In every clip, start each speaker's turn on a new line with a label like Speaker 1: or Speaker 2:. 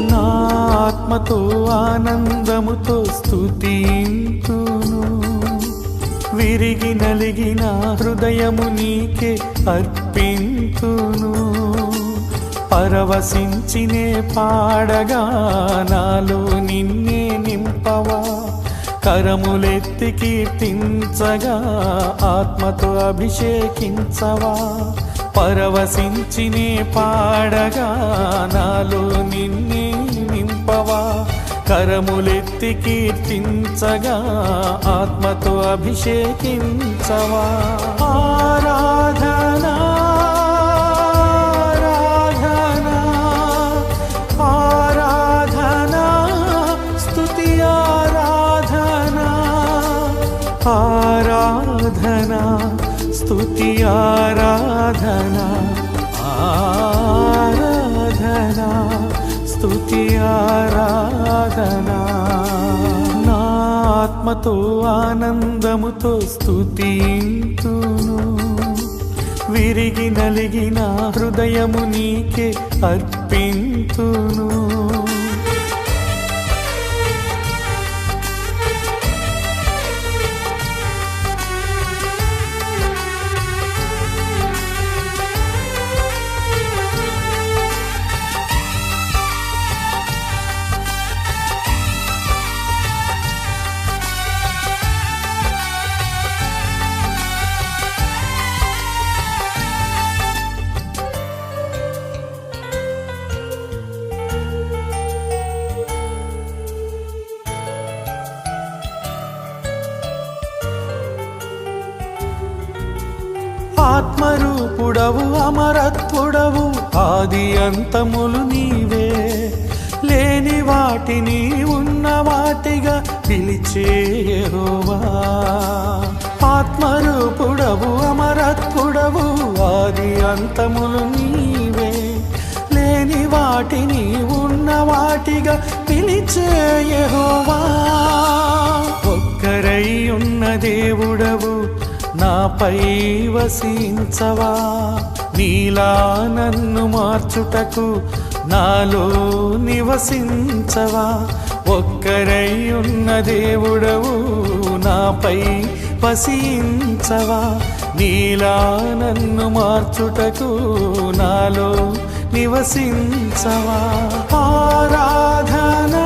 Speaker 1: నా ఆత్మతో ఆనందముతో స్తుతింతును. విరిగి నలిగిన హృదయము నీకే అర్పింతును. పరవశించినే పాడగా నాలో నిన్నే నింపవా. కరములెత్తి కీర్తించగా ఆత్మతో అభిషేకించవా. పరవశించినే పాడగా నాలో నిన్నే కరములెత్తి కీర్తించగా ఆత్మతో అభిషేకించవా? ఆరాధనా ఆరాధనా ఆరాధనా స్తుతి ఆరాధనా ఆరాధనా స్తుతి ఆరాధనా ఆరాధనా. స్తుతి ఆరాధనా నా ఆత్మతో ఆనందముతో స్తుతింతును విరిగి నలిగిన హృదయము నీకే అర్పింతును ఆత్మరూపుడవు అమరత్వుడవు ఆది అంతములు నీవే. లేని వాటిని ఉన్న వాటిగా పిలిచే ఆత్మరూపుడవు అమరత్వుడవు ఆది అంతములు నీవే. లేని వాటిని ఉన్న వాటిగా పిలిచే ఒక్కరై ఉన్న దేవుడవు నాపై వసించవా? నీలా నన్ను మార్చుటకు నాలో నివసించవా? ఒక్కరై ఉన్న దేవుడవు నాపై వసించవా? నీలా నన్ను మార్చుటకు నాలో నివసించవా? ఆరాధనా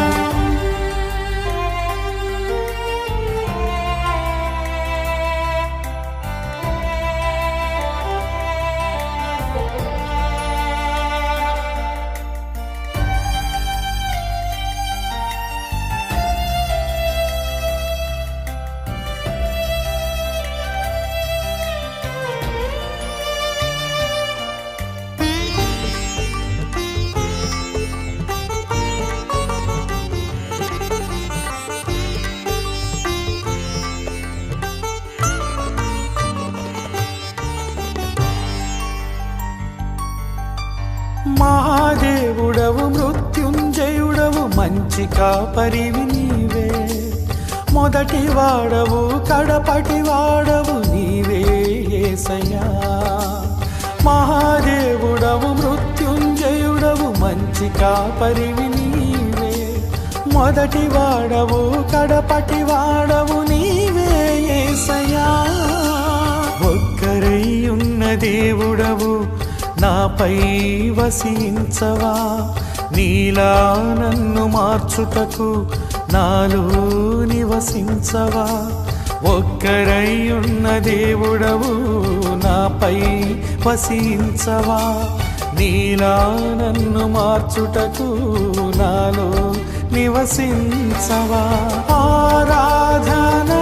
Speaker 1: మహాదేవుడవు మృత్యుంజయుడవు మంచి కాపరివి నీవే. మొదటి వాడవు కడపటి వాడవు నీవే ఏసయ్యా. మహాదేవుడవు మృత్యుంజయుడవు మంచి కాపరివి నీవే. మొదటి వాడవు కడపటి వాడవు నీవే ఏసయ్యా. ఒక్కరై ఉన్న దేవుడవు నాపై వసించవా? నీలా నన్ను మార్చుటకు నాలో నివసించవా? ఒక్కరై ఉన్న దేవుడవు నాపై వసించవా? నీలా నన్ను మార్చుటకు నాలో నివసించవా? ఆరాధనా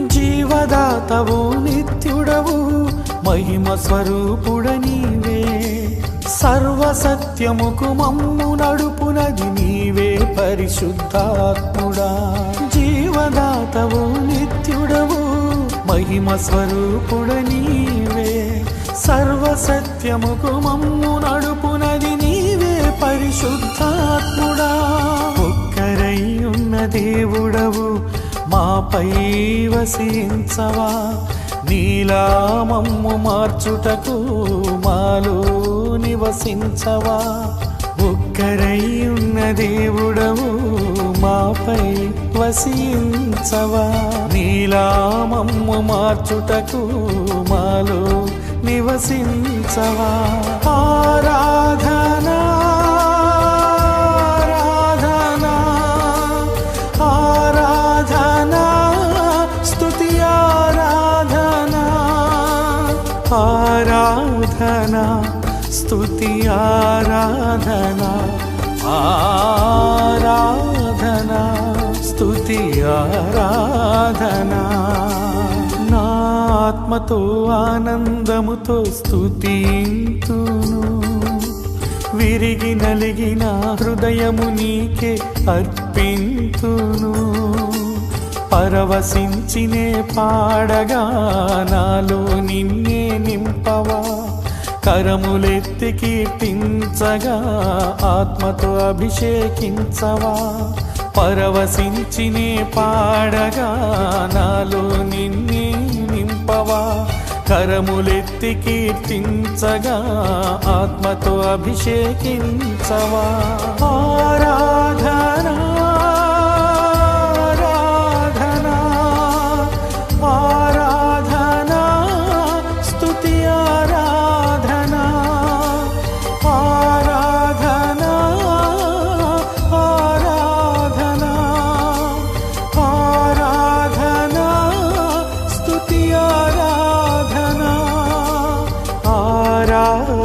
Speaker 1: జీవదాతవు నిత్యుడవు మహిమ స్వరూపుడ నీవే. సర్వసత్యముకు మమ్ము నడుపునది నీవే పరిశుద్ధాత్ముడా. జీవదాతవు నిత్యుడవు మహిమ స్వరూపుడ నీవే. సర్వసత్యముకు మమ్ము నడుపునది నీవే పరిశుద్ధాత్ముడా. ఒక్కరై ఉన్న దేవుడవు మాపై వసించవా? నీలామమ్ము మార్చుటకు మాలో నివసించవా? ఒక్కరై ఉన్న దేవుడవు మాపై వసించవా? నీలామమ్ము మార్చుటకు మాలో నివసించవా? ఆరాధనా ఆరాధనా ఆరాధనా స్తుతి ఆరాధనా. నా ఆత్మతో ఆనందముతో స్తుతింతును. విరిగి నలిగిన హృదయము నీకే అర్పింతును. పరవశించినే పాడగా నాలో నిన్నే నింపవా. కరములెత్తి కీర్తించగా ఆత్మతో అభిషేకించవా? పరవశించినే పాడగా నాలో నిన్నే నింపవా? కరములెత్తి కీర్తించగా ఆత్మతో అభిషేకించవా? ఆరాధనా ఆరాధనా